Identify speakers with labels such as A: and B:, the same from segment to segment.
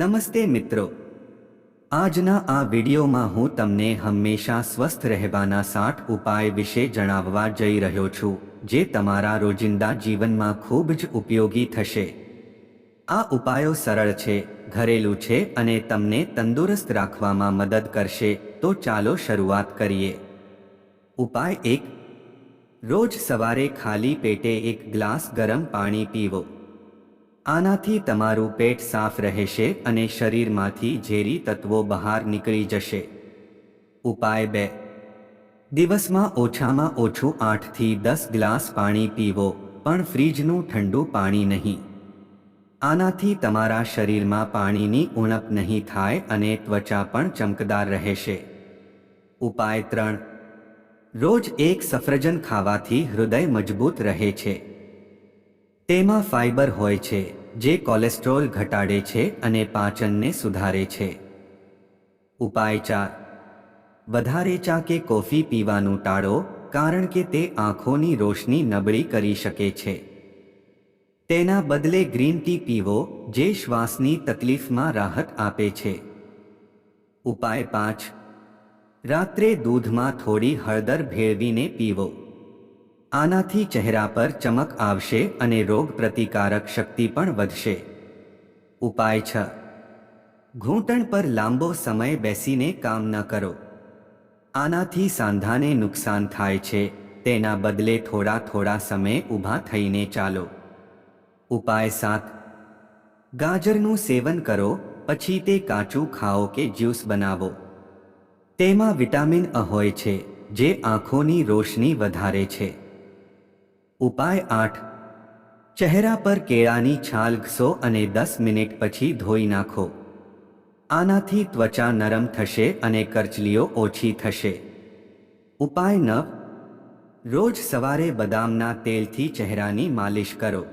A: નમસ્તે મિત્રો. આજના આ વિડીયોમાં હું તમને હંમેશા સ્વસ્થ રહેવાના સાઠ ઉપાય વિશે જણાવવા જઈ રહ્યો છું, જે તમારા રોજિંદા જીવનમાં ખૂબ જ ઉપયોગી થશે. આ ઉપાયો સરળ છે, ઘરેલું છે અને તમને તંદુરસ્ત રાખવામાં મદદ કરશે, તો ચાલો શરૂઆત કરીએ. ઉપાય એક. રોજ સવારે ખાલી પેટે એક ગ્લાસ ગરમ પાણી પીવો. આનાથી તમારું પેટ સાફ રહેશે અને શરીરમાંથી ઝેરી તત્વો બહાર નીકળી જશે. ઉપાય બે. દિવસમાં ઓછામાં ઓછું આઠથી દસ ગ્લાસ પાણી પીવો, પણ ફ્રીજનું ઠંડુ પાણી નહીં. આનાથી તમારા શરીરમાં પાણીની ઉણપ નહીં થાય અને ત્વચા પણ ચમકદાર રહેશે. ઉપાય ત્રણ. રોજ એક સફરજન ખાવાથી હૃદય મજબૂત રહે છે. તેમાં ફાઇબર હોય છે, જે કોલેસ્ટ્રોલ ઘટાડે છે અને પાચનને સુધારે છે. ઉપાય ચાર. વધારે ચા કે કોફી પીવાનું ટાળો, કારણ કે તે આંખોની રોશની નબળી કરી શકે છે. તેના બદલે ગ્રીન ટી પીવો, જે શ્વાસની તકલીફમાં રાહત આપે છે. ઉપાય પાંચ. રાત્રે દૂધમાં થોડી હળદર ભેળવીને પીવો. આનાથી ચહેરા પર ચમક આવશે અને રોગ પ્રતિકારક શક્તિ પણ વધશે. ઉપાય છ. ઘૂંટણ પર લાંબો સમય બેસીને કામ ન કરો. આનાથી સાંધાને નુકસાન થાય છે, તેના બદલે થોડા થોડા સમય ઊભા થઈને ચાલો. ઉપાય સાત. ગાજરનું સેવન કરો, પછી તે કાચું ખાઓ કે જ્યુસ બનાવો. તેમાં વિટામિન અ હોય છે, જે આંખોની રોશની વધારે છે. ઉપાય આઠ. ચહેરા પર કેળાની છાલ ઘસો અને દસ મિનિટ પછી ધોઈ નાખો. આનાથી ત્વચા નરમ થશે અને કરચલીઓ ઓછી થશે. ઉપાય નવ. રોજ સવારે બદામના તેલથી ચહેરાની માલિશ કરો.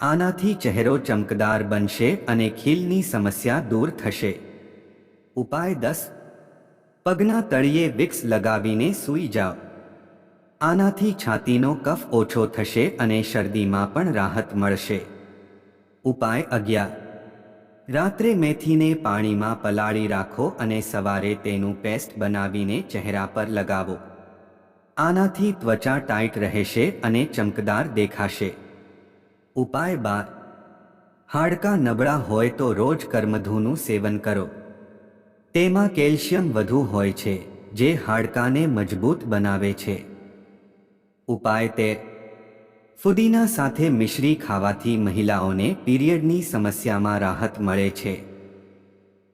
A: આનાથી ચહેરો ચમકદાર બનશે અને ખીલની સમસ્યા દૂર થશે. ઉપાય દસ. પગના તળિયે વિક્સ લગાવીને સૂઈ જાઓ. આનાથી છાતીનો કફ ઓછો થશે અને શરદીમાં પણ રાહત મળશે. ઉપાય અગિયાર. રાત્રે મેથીને પાણીમાં પલાળી રાખો અને સવારે તેનું પેસ્ટ બનાવીને ચહેરા પર લગાવો. આનાથી ત્વચા ટાઈટ રહેશે અને ચમકદાર દેખાશે. ઉપાય બાર. હાડકાં નબળા હોય તો રોજ કર્મધૂનું સેવન કરો. તેમાં કેલ્શિયમ વધુ હોય છે, જે હાડકાને મજબૂત બનાવે છે. ઉપાય તે ફુદીના સાથે મિશ્રી ખાવાથી મહિલાઓને પીરિયડની સમસ્યામાં રાહત મળે છે.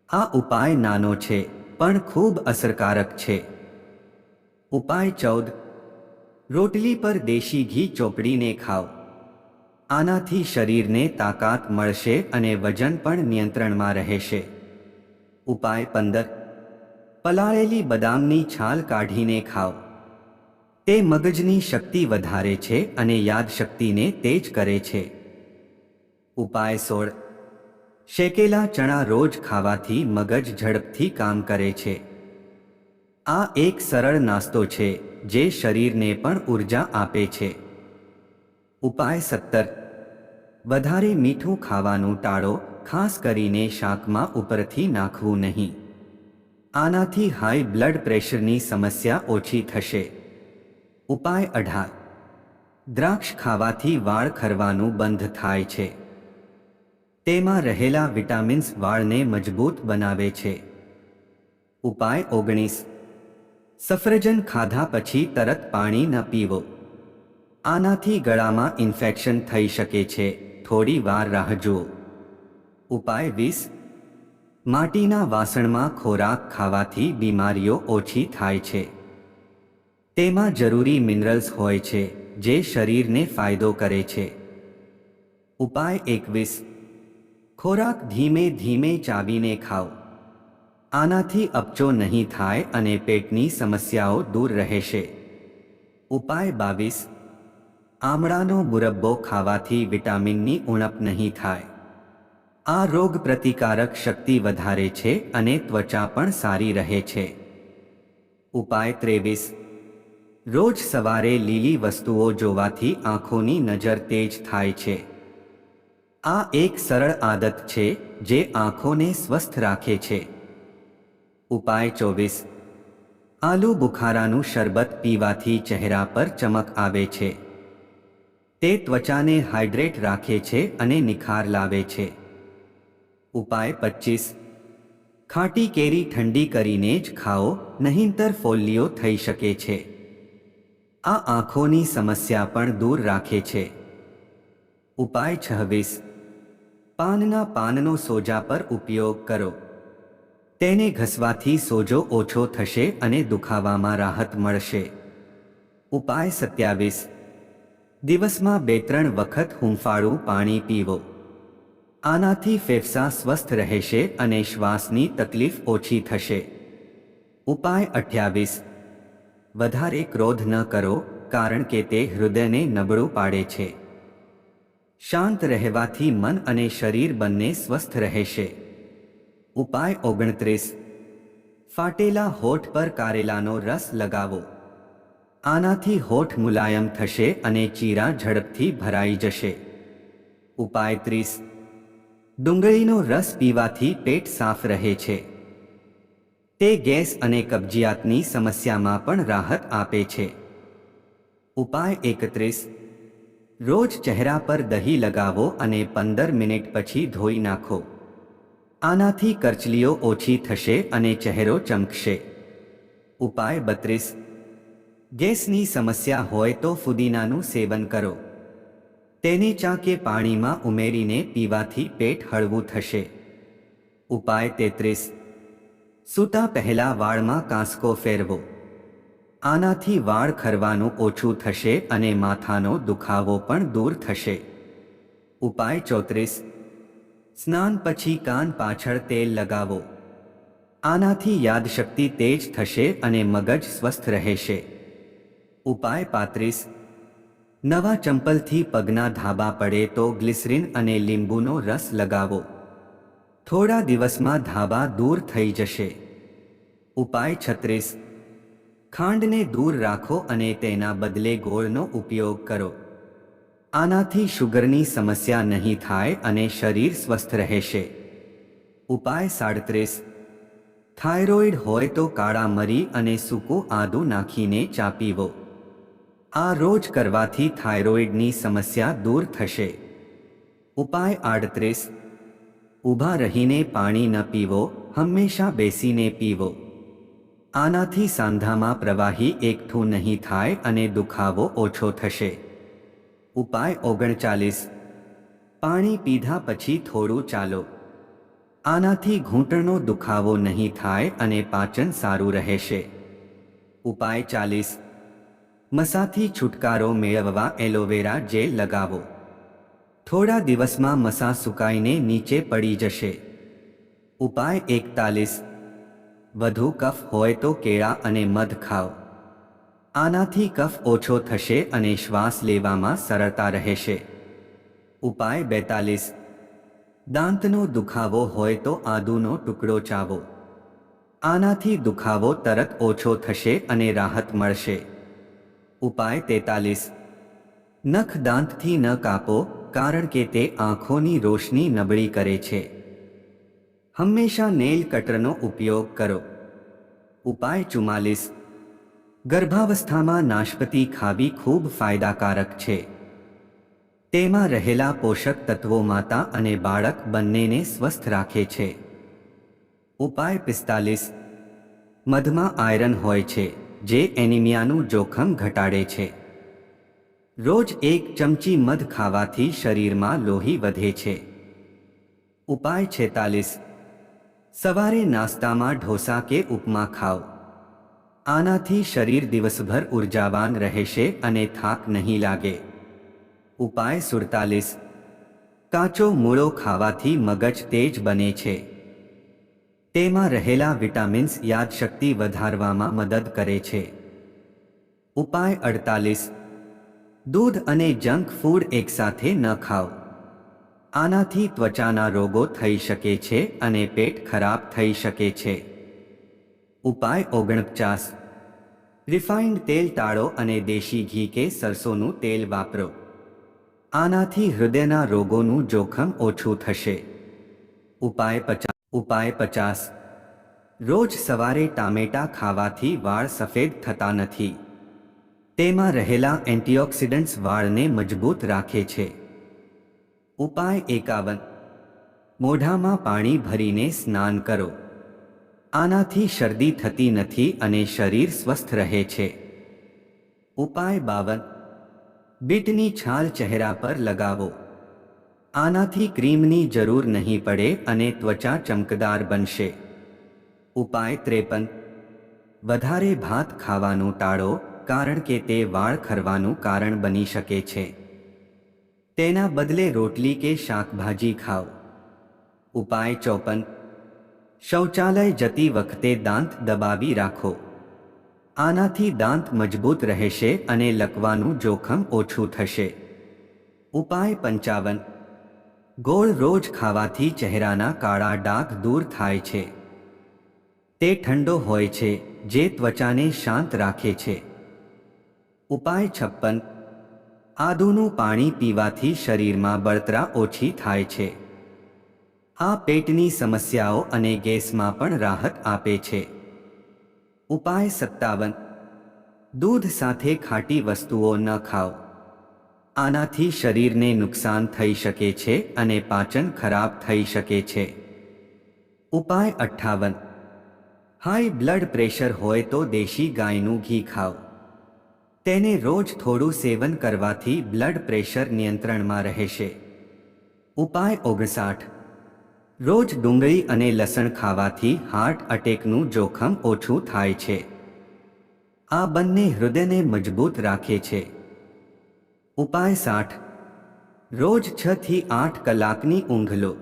A: આ ઉપાય નાનો છે, પણ ખૂબ અસરકારક છે. ઉપાય ચૌદ. રોટલી પર દેશી ઘી ચોપડીને ખાઓ. આનાથી શરીરને તાકાત મળશે અને વજન પણ નિયંત્રણમાં રહેશે. ઉપાય પંદર. પલાળેલી બદામની છાલ કાઢીને ખાઓ. તે મગજની શક્તિ વધારે છે અને યાદશક્તિને તેજ કરે છે. ઉપાય સોળ. શેકેલા ચણા રોજ ખાવાથી મગજ ઝડપથી કામ કરે છે. આ એક સરળ નાસ્તો છે, જે શરીરને પણ ઊર્જા આપે છે. ઉપાય સત્તર. વધારે મીઠું ખાવાનું ટાળો, ખાસ કરીને શાકમાં ઉપરથી નાખવું નહીં. આનાથી હાઈ બ્લડ પ્રેશરની સમસ્યા ઓછી થશે. ઉપાય અઢાર. દ્રાક્ષ ખાવાથી વાળ ખરવાનું બંધ થાય છે. તેમાં રહેલા વિટામિન્સ વાળને મજબૂત બનાવે છે. ઉપાય ઓગણીસ. સફરજન ખાધા પછી તરત પાણી ન પીવો. આનાથી ગળામાં ઇન્ફેક્શન થઈ શકે છે. થોડી વાર રાહ જુઓ. ઉપાય વીસ. માટીના વાસણમાં ખોરાક ખાવાથી બીમારીઓ ઓછી થાય છે. તેમાં જરૂરી મિનરલ્સ હોય છે, જે શરીરને ફાયદો કરે છે. ઉપાય એકવીસ. ખોરાક ધીમે ધીમે ચાવીને ખાઓ. આનાથી અપચો નહીં થાય અને પેટની સમસ્યાઓ દૂર રહેશે. ઉપાય બાવીસ. આમળાનો મુરબ્બો ખાવાથી વિટામિનની ઉણપ નહીં થાય. આ રોગ પ્રતિકારક શક્તિ વધારે છે અને ત્વચા પણ સારી રહે છે. ઉપાય ત્રેવીસ. રોજ સવારે લીલી વસ્તુઓ જોવાથી આંખોની નજર તેજ થાય છે. આ એક સરળ આદત છે જે આંખોને સ્વસ્થ રાખે છે. ઉપાય ચોવીસ. આલુ બુખારાનું શરબત પીવાથી ચહેરા પર ચમક આવે છે. તે ત્વચાને હાઇડ્રેટ રાખે છે અને નિખાર લાવે છે. ઉપાય પચીસ ખાટી કેરી ઠંડી કરીને જ ખાઓ, નહીંતર ફોલ્લીઓ થઈ શકે છે. આ આંખોની સમસ્યા પણ દૂર રાખે છે. ઉપાય છવ્વીસ. પાનના પાનનો સોજા પર ઉપયોગ કરો. તેને ઘસવાથી સોજો ઓછો થશે અને દુખાવામાં રાહત મળશે. ઉપાય સત્યાવીસ. દિવસમાં બે ત્રણ વખત હુંફાળું પાણી પીવો. આનાથી ફેફસા સ્વસ્થ રહેશે અને શ્વાસની તકલીફ ઓછી થશે. ઉપાય અઠ્યાવીસ. વધારે ક્રોધ ન કરો, કારણ કે તે હૃદયને નબળું પાડે છે. શાંત રહેવાથી મન અને શરીર બંને સ્વસ્થ રહેશે. ઉપાય ઓગણત્રીસ. ફાટેલા હોઠ પર કારેલાનો રસ લગાવો. આનાથી હોઠ મુલાયમ થશે અને ચીરા ઝડપથી ભરાઈ જશે. ઉપાય ત્રીસ. ડુંગળીનો રસ પીવાથી પેટ સાફ રહે છે. તે ગેસ અને કબજિયાતની સમસ્યામાં પણ રાહત આપે છે. ઉપાય એકત્રીસ. રોજ ચહેરા પર દહીં લગાવો અને પંદર મિનિટ પછી ધોઈ નાખો. આનાથી કરચલીઓ ઓછી થશે અને ચહેરો ચમકશે. ઉપાય બત્રીસ. ગેસની સમસ્યા હોય તો ફુદીનાનું સેવન કરો. તેને ચા કે પાણીમાં ઉમેરીને પીવાથી પેટ હળવું થશે. ઉપાય તેત્રીસ. સૂતા પહેલા વાળમાં કાંસકો ફેરવો. આનાથી વાળ ખરવાનું ઓછું થશે અને માથાનો દુખાવો પણ દૂર થશે. ઉપાય ચોત્રીસ. સ્નાન પછી કાન પાછળ તેલ લગાવો. આનાથી યાદશક્તિ તેજ થશે અને મગજ સ્વસ્થ રહેશે. ઉપાય પાંત્રીસ. નવા ચંપલથી પગના ધાબા પડે તો ગ્લિસરીન અને લીંબુનો રસ લગાવો. થોડા દિવસમાં ધાબા દૂર થઈ જશે. ઉપાય છત્રીસ. ખાંડને દૂર રાખો અને તેના બદલે ગોળનો ઉપયોગ કરો. આનાથી શુગરની સમસ્યા નહીં થાય અને શરીર સ્વસ્થ રહેશે. ઉપાય સાડત્રીસ. થાઇરોઇડ હોય તો કાળા મરી અને સૂકું આદું નાખીને ચા પીવો આ રોજ કરવાથી થાઇરોઇડની સમસ્યા દૂર થશે. ઉપાય આડત્રીસ. ઊભા રહીને પાણી ન પીવો, હંમેશા બેસીને પીવો. આનાથી સાંધામાં પ્રવાહી એકઠું નહીં થાય અને દુખાવો ઓછો થશે. ઉપાય ઓગણચાલીસ. પાણી પીધા પછી થોડું ચાલો. આનાથી ઘૂંટણનો દુખાવો નહીં થાય અને પાચન સારું રહેશે. ઉપાય ચાલીસ. મસાથી છુટકારો મેળવવા એલોવેરા જેલ લગાવો. થોડા દિવસમાં મસા સુકાઈને નીચે પડી જશે. ઉપાય એકતાલીસ. વધુ કફ હોય તો કેળા અને મધ ખાઓ. આનાથી કફ ઓછો થશે અને શ્વાસ લેવામાં સરળતા રહેશે. ઉપાય બેતાલીસ. દાંતનો દુખાવો હોય તો આદુનો ટુકડો ચાવો. આનાથી દુખાવો તરત ઓછો થશે અને રાહત મળશે. ઉપાય તેતાલીસ. નખ દાંતથી ન કાપો કારણ કે તે આંખોની રોશની નબળી કરે છે. હંમેશા નેલ કટરનો ઉપયોગ કરો. ઉપાય ચુમ્માલીસ. ગર્ભાવસ્થામાં નાશપતી ખાવી ખૂબ ફાયદાકારક છે. તેમાં રહેલા પોષક તત્વો માતા અને બાળક બંનેને સ્વસ્થ રાખે છે. ઉપાય પિસ્તાલીસ. મધમાં આયરન હોય છે, જે એનિમિયાનું જોખમ ઘટાડે છે. રોજ એક ચમચી મધ ખાવાથી શરીરમાં લોહી વધે છે. ઉપાય છેતાલીસ. સવારે નાસ્તામાં ઢોસા કે ઉપમા ખાઓ. આનાથી શરીર દિવસભર ઉર્જાવાન રહેશે અને થાક નહીં લાગે. ઉપાય સુડતાલીસ. કાચો મૂળો ખાવાથી મગજ તેજ બને છે. તેમાં રહેલા વિટામિન્સ યાદશક્તિ વધારવામાં મદદ કરે છે. ઉપાય અડતાલીસ. દૂધ અને જંક ફૂડ એકસાથે ન ખાઓ. આનાથી ત્વચાના રોગો થઈ શકે છે અને પેટ ખરાબ થઈ શકે છે. ઉપાય ઓગણપચાસ. રિફાઇન્ડ તેલ ટાળો અને દેશી ઘી કે સરસોનું તેલ વાપરો. આનાથી હૃદયના રોગોનું જોખમ ઓછું થશે. ઉપાય પચાસ ઉપાય પચાસ. રોજ સવારે ટામેટા ખાવાથી વાળ સફેદ થતા નથી. તેમાં રહેલા એન્ટીઓક્સિડન્ટ્સ વાળને મજબૂત રાખે છે. ઉપાય એકાવન. મોઢામાં પાણી ભરીને સ્નાન કરો. આનાથી શરદી થતી નથી અને શરીર સ્વસ્થ રહે છે. ઉપાય બાવન. બીટની છાલ ચહેરા પર લગાવો. આનાથી ક્રીમની જરૂર નહીં પડે અને ત્વચા ચમકદાર બનશે. ઉપાય ત્રેપન. વધારે ભાત ખાવાનું ટાળો. કારણ કે તે વાળ ખરવાનું કારણ બની શકે છે. તેના બદલે રોટલી કે શાકભાજી ખાઓ. ઉપાય ચોપન. શૌચાલય જતી વખતે દાંત દબાવી રાખો. આનાથી દાંત મજબૂત રહેશે અને લકવાનું જોખમ ઓછું થશે. ઉપાય પંચાવન. ગોળ રોજ ખાવાથી ચહેરાના કાળા ડાઘ દૂર થાય છે. તે ઠંડો હોય છે, જે ત્વચાને શાંત રાખે છે. ઉપાય છપ્પન. આદુનું પાણી પીવાથી શરીરમાં બળતરા ઓછી થાય છે. આ પેટની સમસ્યાઓ અને ગેસમાં પણ રાહત આપે છે. ઉપાય સત્તાવન. દૂધ સાથે ખાટી વસ્તુઓ ન ખાઓ. આનાથી શરીરને નુકસાન થઈ શકે છે અને પાચન ખરાબ થઈ શકે છે. ઉપાય અઠ્ઠાવન. હાઈ બ્લડ પ્રેશર હોય તો દેશી ગાયનું ઘી ખાઓ. તેને રોજ થોડું સેવન કરવાથી બ્લડ પ્રેશર નિયંત્રણમાં રહેશે. ઉપાય ઓગણસાઠ. રોજ ડુંગળી અને લસણ ખાવાથી હાર્ટ અટેકનું જોખમ ઓછું થાય છે. આ બંને હૃદયને મજબૂત રાખે છે. ઉપાય સાઠ. રોજ છ થી આઠ કલાકની ઊંઘ લો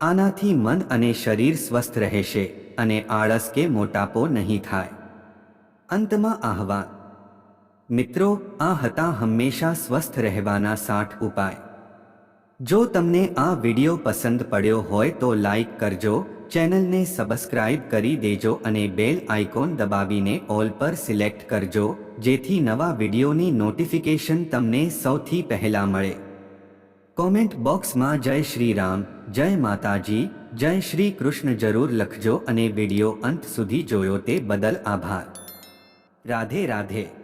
A: આનાથી મન અને શરીર સ્વસ્થ રહેશે અને આળસ કે મોટાપો નહીં થાય. અંતમાં આહવાન. મિત્રો, આ હતા હંમેશા સ્વસ્થ રહેવાના સાઠ ઉપાય. જો તમને આ વિડિયો પસંદ પડ્યો હોય તો લાઈક કરજો, ચેનલને સબસ્ક્રાઇબ કરી દેજો અને બેલ આઇકોન દબાવીને ઓલ પર સિલેક્ટ કરજો, જેથી નવા વિડિયોની નોટિફિકેશન તમને સૌથી પહેલા મળે. કોમેન્ટ બોક્સમાં જય શ્રી રામ, જય માતાજી, જય શ્રી કૃષ્ણ જરૂર લખજો અને વિડિયો અંત સુધી જોયો તે બદલ આભાર. રાધે રાધે.